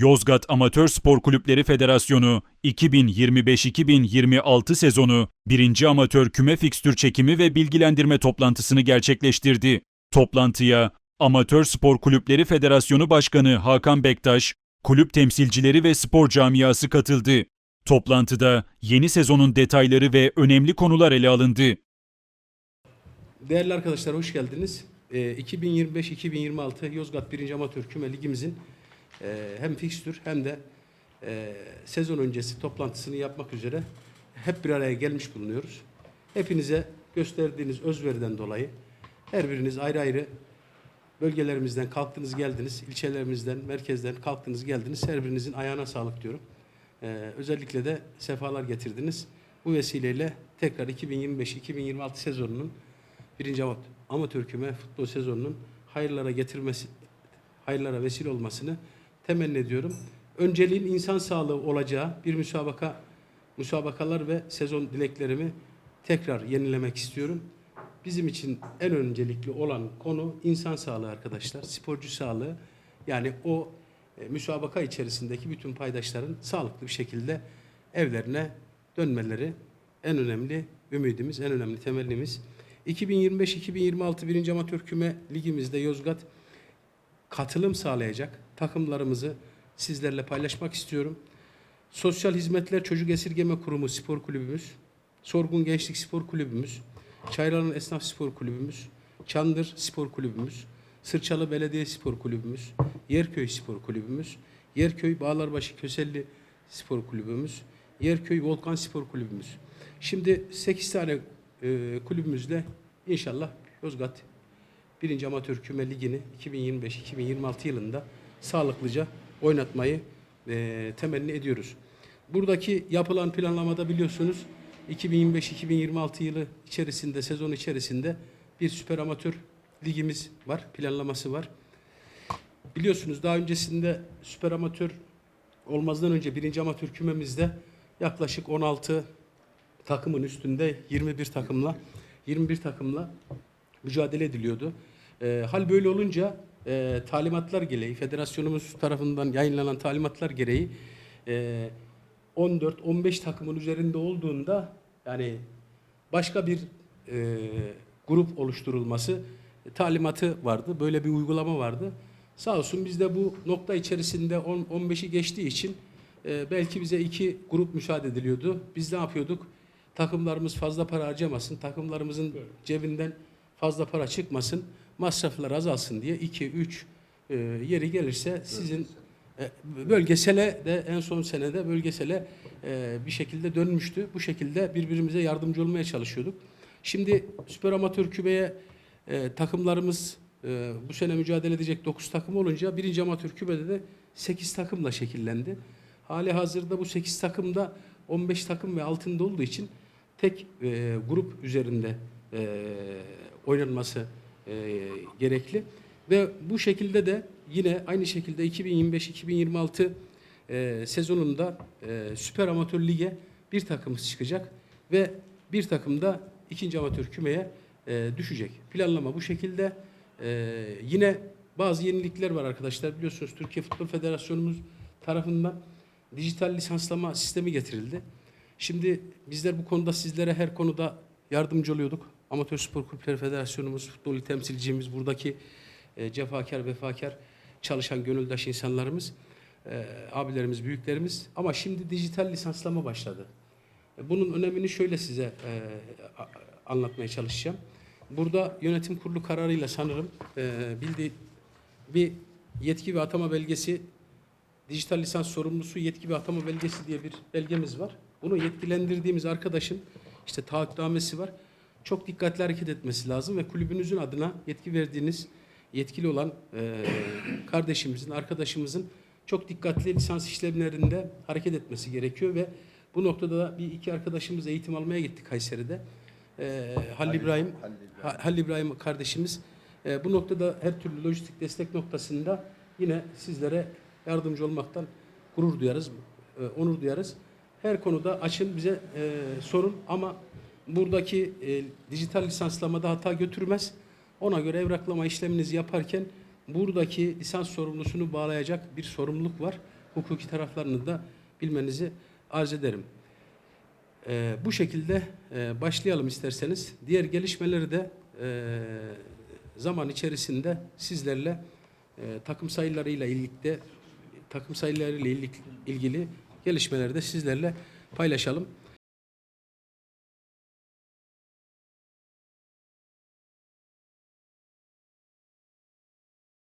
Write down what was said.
Yozgat Amatör Spor Kulüpleri Federasyonu 2025-2026 sezonu 1. Amatör Küme Fikstür Çekimi ve Bilgilendirme toplantısını gerçekleştirdi. Toplantıya Amatör Spor Kulüpleri Federasyonu Başkanı Hakan Bektaş, kulüp temsilcileri ve spor camiası katıldı. Toplantıda yeni sezonun detayları ve önemli konular ele alındı. Değerli arkadaşlar hoş geldiniz. Ee, 2025-2026 Yozgat 1. Amatör Küme Ligimizin e, hem fikstür hem de e, sezon öncesi toplantısını yapmak üzere hep bir araya gelmiş bulunuyoruz. Hepinize gösterdiğiniz özveriden dolayı her biriniz ayrı ayrı bölgelerimizden kalktınız geldiniz, ilçelerimizden, merkezden kalktınız geldiniz. Her birinizin ayağına sağlık diyorum. Ee, özellikle de sefalar getirdiniz. Bu vesileyle tekrar 2025-2026 sezonunun birinci amat- amatör küme futbol sezonunun hayırlara getirmesi, hayırlara vesile olmasını temenni ediyorum. Önceliğin insan sağlığı olacağı bir müsabaka, müsabakalar ve sezon dileklerimi tekrar yenilemek istiyorum. Bizim için en öncelikli olan konu insan sağlığı arkadaşlar, sporcu sağlığı. Yani o e, müsabaka içerisindeki bütün paydaşların sağlıklı bir şekilde evlerine dönmeleri en önemli ümidimiz, en önemli temennimiz. 2025-2026 1. Amatör Küme Ligimizde Yozgat katılım sağlayacak takımlarımızı sizlerle paylaşmak istiyorum. Sosyal Hizmetler Çocuk Esirgeme Kurumu Spor Kulübümüz, Sorgun Gençlik Spor Kulübümüz, Çayralan Esnaf Spor Kulübümüz, Çandır Spor Kulübümüz, Sırçalı Belediye Spor Kulübümüz, Yerköy Spor Kulübümüz, Yerköy Bağlarbaşı Köselli Spor Kulübümüz, Yerköy Volkan Spor Kulübümüz. Şimdi 8 tane e, kulübümüzle inşallah Yozgat 1. Amatör Küme Ligi'ni 2025-2026 yılında sağlıklıca oynatmayı e, temenni ediyoruz. Buradaki yapılan planlamada biliyorsunuz 2025-2026 yılı içerisinde, sezon içerisinde bir süper amatör ligimiz var, planlaması var. Biliyorsunuz daha öncesinde süper amatör olmazdan önce birinci amatör kümemizde yaklaşık 16 takımın üstünde 21 takımla 21 takımla mücadele ediliyordu. Ee, hal böyle olunca e, talimatlar gereği, federasyonumuz tarafından yayınlanan talimatlar gereği e, 14-15 takımın üzerinde olduğunda yani başka bir e, grup oluşturulması talimatı vardı. Böyle bir uygulama vardı. Sağ olsun biz de bu nokta içerisinde 10 15'i geçtiği için e, belki bize iki grup müsaade ediliyordu. Biz ne yapıyorduk? Takımlarımız fazla para harcamasın, takımlarımızın cebinden fazla para çıkmasın, masraflar azalsın diye 2 3 e, yeri gelirse sizin e, bölgesele de en son senede bölgesele e, bir şekilde dönmüştü. Bu şekilde birbirimize yardımcı olmaya çalışıyorduk. Şimdi süper amatör kübeye e, takımlarımız e, bu sene mücadele edecek 9 takım olunca birinci amatör kübede de 8 takımla şekillendi. Hali hazırda bu 8 takımda 15 takım ve altında olduğu için tek e, grup üzerinde e, oynanması e, gerekli. Ve bu şekilde de yine aynı şekilde 2025-2026 e, sezonunda e, Süper Amatör Lig'e bir takımız çıkacak ve bir takım da ikinci amatör kümeye e, düşecek. Planlama bu şekilde. E, yine bazı yenilikler var arkadaşlar. Biliyorsunuz Türkiye Futbol Federasyonumuz tarafından dijital lisanslama sistemi getirildi. Şimdi bizler bu konuda sizlere her konuda yardımcı oluyorduk. Amatör Spor Kulüpleri Federasyonumuz, futbol il temsilcimiz, buradaki e, cefakar, vefakar çalışan gönüldaş insanlarımız, e, abilerimiz, büyüklerimiz. Ama şimdi dijital lisanslama başladı. E, Bunun önemini şöyle size e, anlatmaya çalışacağım. Burada yönetim kurulu kararıyla sanırım e, bildiği bir yetki ve atama belgesi dijital lisans sorumlusu yetki ve atama belgesi diye bir belgemiz var. Bunu yetkilendirdiğimiz arkadaşın işte taahhütnamesi var. Çok dikkatli hareket etmesi lazım ve kulübünüzün adına yetki verdiğiniz yetkili olan e, kardeşimizin, arkadaşımızın çok dikkatli lisans işlemlerinde hareket etmesi gerekiyor ve bu noktada da bir iki arkadaşımız eğitim almaya gitti Kayseri'de. E, Halil İbrahim, Halil İbrahim. Ha- Halil İbrahim kardeşimiz e, bu noktada her türlü lojistik destek noktasında yine sizlere yardımcı olmaktan gurur duyarız, e, onur duyarız. Her konuda açın bize e, sorun ama buradaki e, dijital lisanslamada hata götürmez. Ona göre evraklama işleminizi yaparken buradaki lisans sorumlusunu bağlayacak bir sorumluluk var. hukuki taraflarını da bilmenizi arz ederim. Ee, bu şekilde e, başlayalım isterseniz. Diğer gelişmeleri de e, zaman içerisinde sizlerle e, takım sayılarıyla ilgili takım sayılarıyla ilgili gelişmeleri de sizlerle paylaşalım.